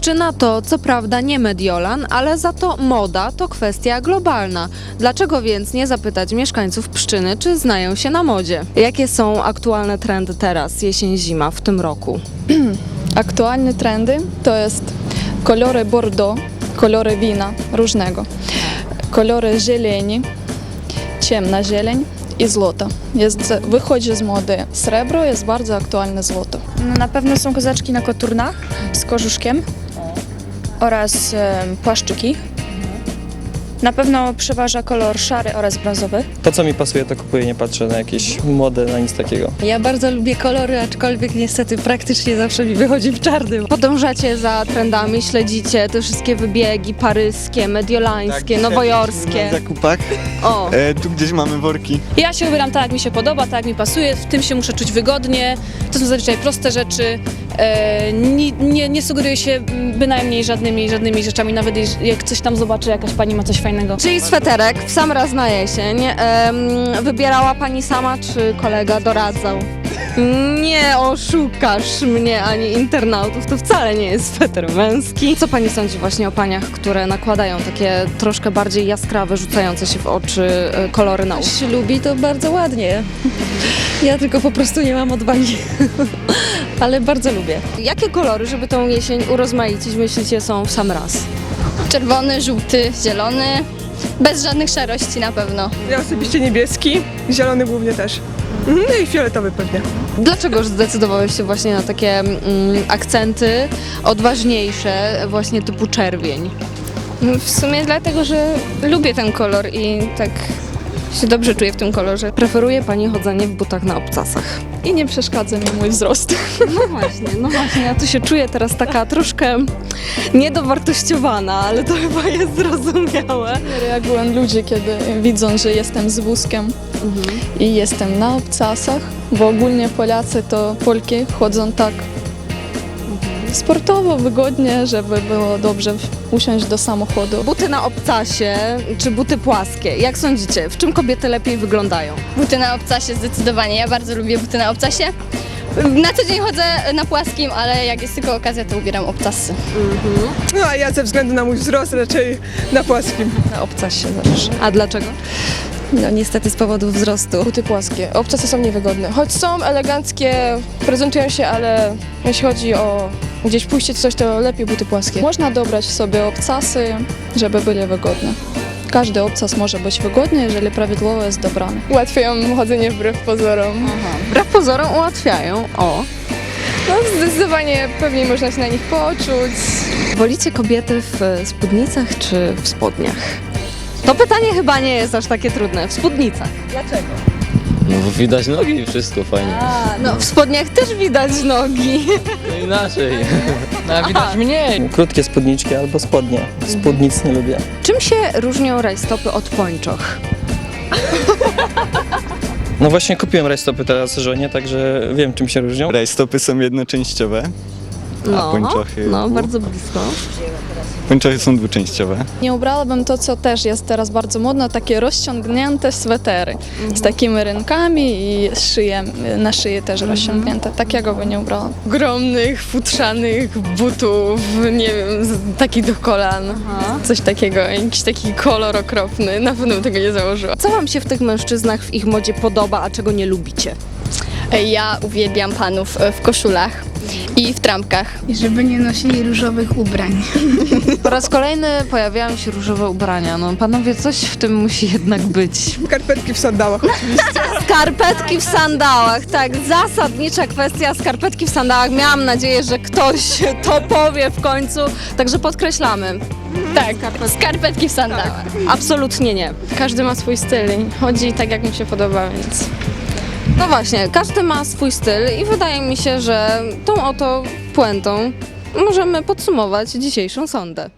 Pszczyna to co prawda nie Mediolan, ale za to moda to kwestia globalna. Dlaczego więc nie zapytać mieszkańców Pszczyny, czy znają się na modzie? Jakie są aktualne trendy teraz, jesień-zima w tym roku? Aktualne trendy to jest kolory bordeaux, kolory wina różnego, kolory zieleni, ciemna zieleń i złoto. Jest, wychodzi z mody srebro, jest bardzo aktualne złoto. No, na pewno są kozaczki na koturnach z korzuszkiem oraz płaszczyki. Na pewno przeważa kolor szary oraz brązowy. To, co mi pasuje, to kupuję, nie patrzę na jakieś mody, na nic takiego. Ja bardzo lubię kolory, aczkolwiek niestety praktycznie zawsze mi wychodzi w czarnym. Podążacie za trendami, śledzicie te wszystkie wybiegi paryskie, mediolańskie, nowojorskie. Na zakupach. O, E, tu gdzieś mamy worki. Ja się ubieram tak, jak mi się podoba, tak, jak mi pasuje, w tym się muszę czuć wygodnie. To są zazwyczaj proste rzeczy. E, nie, nie, nie sugeruję się mm, bynajmniej żadnymi, żadnymi rzeczami, nawet jeż- jak coś tam zobaczę, jakaś pani ma coś fajnego. Czyli sweterek w sam raz na jesień. Em, wybierała pani sama, czy kolega doradzał? Nie oszukasz mnie ani internautów, to wcale nie jest sweter męski. Co pani sądzi właśnie o paniach, które nakładają takie troszkę bardziej jaskrawe, rzucające się w oczy e, kolory na uszy? Jeśli lubi, to bardzo ładnie. Ja tylko po prostu nie mam odwagi. Ale bardzo lubię. Jakie kolory, żeby tą jesień urozmaicić, myślicie są w sam raz? Czerwony, żółty, zielony. Bez żadnych szarości na pewno. Ja osobiście niebieski, zielony głównie też. Mhm, No i fioletowy pewnie. Dlaczego zdecydowałeś się właśnie na takie mm, akcenty odważniejsze, właśnie typu czerwień? W sumie dlatego, że lubię ten kolor i tak się dobrze czuję w tym kolorze. Preferuje pani chodzenie w butach na obcasach. I nie przeszkadza mi mój wzrost. No właśnie, no właśnie, ja tu się czuję teraz taka troszkę niedowartościowana, ale to chyba jest zrozumiałe. Reagują ludzie, kiedy widzą, że jestem z wózkiem i jestem na obcasach, bo ogólnie Polacy to Polki chodzą tak sportowo, wygodnie, żeby było dobrze usiąść do samochodu. Buty na obcasie czy buty płaskie? Jak sądzicie, w czym kobiety lepiej wyglądają? Buty na obcasie zdecydowanie. Ja bardzo lubię buty na obcasie. Na co dzień chodzę na płaskim, ale jak jest tylko okazja, to ubieram obcasy. No a ja ze względu na mój wzrost raczej na płaskim. Na obcasie zawsze. A dlaczego? No niestety z powodu wzrostu. Buty płaskie. Obcasy są niewygodne. Choć są eleganckie, prezentują się, ale jeśli chodzi o gdzieś czy coś, to lepiej buty płaskie. Można dobrać sobie obcasy, żeby byli wygodne. Każdy obcas może być wygodny, jeżeli prawidłowo jest dobrany. Ułatwiają chodzenie wbrew pozorom. Wbrew pozorom ułatwiają. O. No zdecydowanie pewniej można się na nich poczuć. Wolicie kobiety w e, spódnicach czy w spodniach? To pytanie chyba nie jest aż takie trudne. W spódnicach. No bo widać nogi i wszystko fajnie. No, w spodniach też widać nogi. No inaczej. No widać mniej. Krótkie spódniczki albo spodnie. Spódnic nie lubię. Czym się różnią rajstopy od pończoch? No właśnie kupiłem rajstopy teraz żonie, także wiem czym się różnią. Rajstopy są jednoczęściowe, a pończochy... no, bardzo blisko. Pończochy są dwuczęściowe. Nie ubrałabym to, co też jest teraz bardzo modne, takie rozciągnięte swetery z takimi rynkami i szyję, na szyję też rozciągnięte. Takiego by nie ubrałam. Ogromnych, futrzanych butów, nie wiem, z- takich do kolan. Coś takiego, jakiś taki kolor okropny. Na pewno bym tego nie założyła. Co wam się w tych mężczyznach w ich modzie podoba, a czego nie lubicie? Ja uwielbiam panów w koszulach i w trampkach. I żeby nie nosili różowych ubrań. Po raz kolejny pojawiają się różowe ubrania. No panowie, coś w tym musi jednak być. Skarpetki w sandałach. Skarpetki w sandałach, tak, zasadnicza kwestia, skarpetki w sandałach. Miałam nadzieję, że ktoś to powie w końcu, także podkreślamy. Tak, skarpetki w sandałach. Absolutnie nie. Każdy ma swój styl i chodzi tak, jak mu się podoba, więc... No właśnie, każdy ma swój styl i wydaje mi się, że tą oto puentą możemy podsumować dzisiejszą sondę.